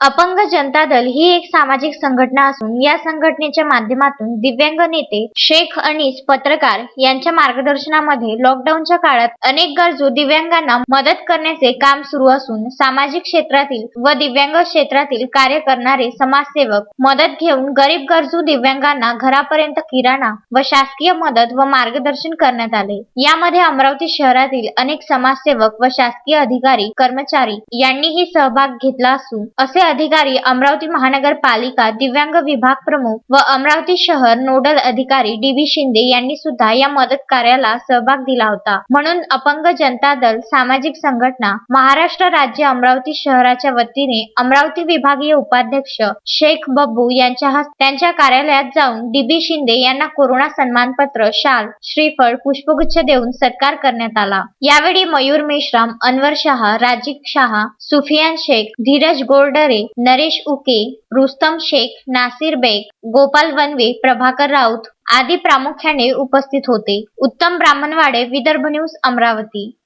अपंग जनता दल ही एक सामाजिक संघटना असून या संघटनेच्या माध्यमातून दिव्यांग नेते शेख अनीस पत्रकार यांच्या मार्गदर्शनामध्ये लॉकडाऊनच्या काळात अनेक गरजू दिव्यांगांना मदत करण्याचे काम सुरू असून सामाजिक क्षेत्रातील व दिव्यांग क्षेत्रातील कार्य करणारे समाजसेवक मदत घेऊन गरीब गरजू दिव्यांगांना घरापर्यंत किराणा व शासकीय मदत व मार्गदर्शन करण्यात आले. यामध्ये अमरावती शहरातील अनेक समाजसेवक व शासकीय अधिकारी कर्मचारी यांनीही सहभाग घेतला असून असे अधिकारी अमरावती महानगरपालिका दिव्यांग विभाग प्रमुख व अमरावती शहर नोडल अधिकारी डी बी शिंदे यांनी सुद्धा या मदत कार्याला सहभाग दिला होता. म्हणून अपंग जनता दल सामाजिक संघटना महाराष्ट्र राज्य अमरावती शहराच्या वतीने अमरावती विभागीय उपाध्यक्ष शेख बब्बू यांच्या हस्ते त्यांच्या कार्यालयात जाऊन डी बी शिंदे यांना कोरोना सन्मानपत्र शाल श्रीफळ पुष्पगुच्छ देऊन सत्कार करण्यात आला. यावेळी मयूर मेश्राम अनवर शहा राजीव शहा सुफियान शेख धीरज नरेश उके रुस्तम शेख नासिर बेग गोपाल वनवे प्रभाकर राऊत आदी प्रामुख्याने उपस्थित होते. उत्तम ब्राह्मणवाडे विदर्भ न्यूज अमरावती.